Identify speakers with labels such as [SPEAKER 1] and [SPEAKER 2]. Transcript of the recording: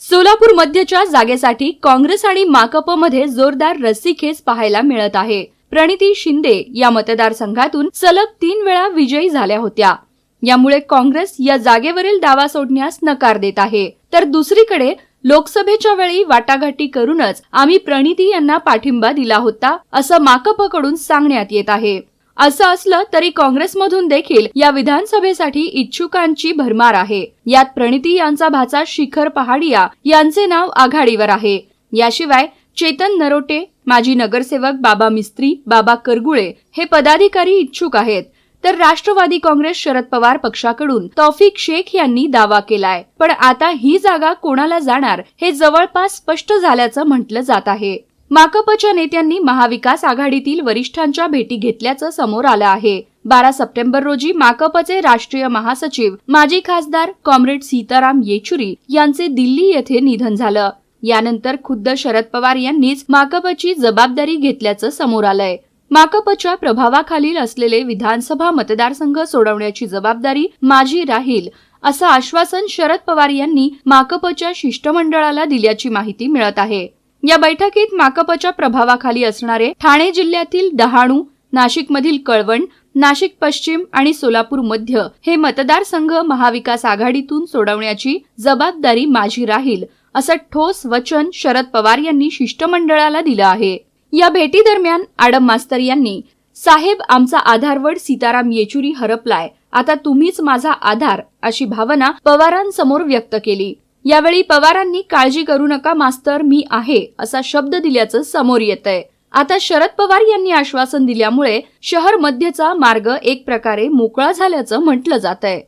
[SPEAKER 1] सोलापूर मध्यच्या जागेसाठी काँग्रेस आणि माकपमध्ये जोरदार रस्सीखेच पाहायला मिळत आहे. प्रणिती शिंदे या मतदारसंघातून सलग तीन वेळा विजयी झाल्या होत्या. यामुळे काँग्रेस या जागेवरील दावा सोडण्यास नकार देत आहे. तर दुसरीकडे लोकसभेच्या वेळी वाटाघाटी करूनच आम्ही प्रणिती यांना पाठिंबा दिला होता असं माकपकडून सांगण्यात येत आहे. असं असलं तरी काँग्रेसमधून देखील या विधानसभेसाठी इच्छुकांची भरमार आहे. यात प्रणिती यांचा भाचा शिखर पहाडिया यांचे नाव आघाडीवर आहे. याशिवाय चेतन नरोटे माजी नगरसेवक बाबा मिस्त्री बाबा करगुळे हे पदाधिकारी इच्छुक आहेत. तर राष्ट्रवादी काँग्रेस शरद पवार पक्षाकडून तौफिक शेख यांनी दावा केलाय. पण आता ही जागा कोणाला जाणार हे जवळपास स्पष्ट झाल्याचं म्हटलं जात आहे. माकपच्या नेत्यांनी महाविकास आघाडीतील वरिष्ठांच्या भेटी घेतल्याचं समोर आलं आहे. बारा सप्टेंबर रोजी माकपचे राष्ट्रीय महासचिव माजी खासदार कॉम्रेड सीताराम येचुरी यांचे दिल्ली येथे निधन झालं. यानंतर खुद्द शरद पवार यांनीच माकपची जबाबदारी घेतल्याचं समोर आलंय. माकपच्या प्रभावाखालील असलेले विधानसभा मतदारसंघ सोडवण्याची जबाबदारी माझी राहील असं आश्वासन शरद पवार यांनी माकपच्या शिष्टमंडळाला दिल्याची माहिती मिळत आहे. या बैठकीत माकपच्या प्रभावाखाली असणारे ठाणे जिल्ह्यातील डहाणू नाशिकमधील कळवण नाशिक पश्चिम आणि सोलापूर मध्य हे मतदारसंघ महाविकास आघाडीतून सोडवण्याची जबाबदारी माझी राहील असं ठोस वचन शरद पवार यांनी शिष्टमंडळाला दिलं आहे. या भेटी दरम्यान आडम मास्तर यांनी साहेब आमचा आधारवड सीताराम येचुरी हरपलाय. आता तुम्हीच माझा आधार अशी भावना पवारांसमोर व्यक्त केली. यावेळी पवारांनी काळजी करू नका मास्तर मी आहे असा शब्द दिल्याचं समोर येत आहे आता शरद पवार यांनी आश्वासन दिल्यामुळे शहर मध्यचा मार्ग एक प्रकारे मोकळा झाल्याचं म्हटलं जात आहे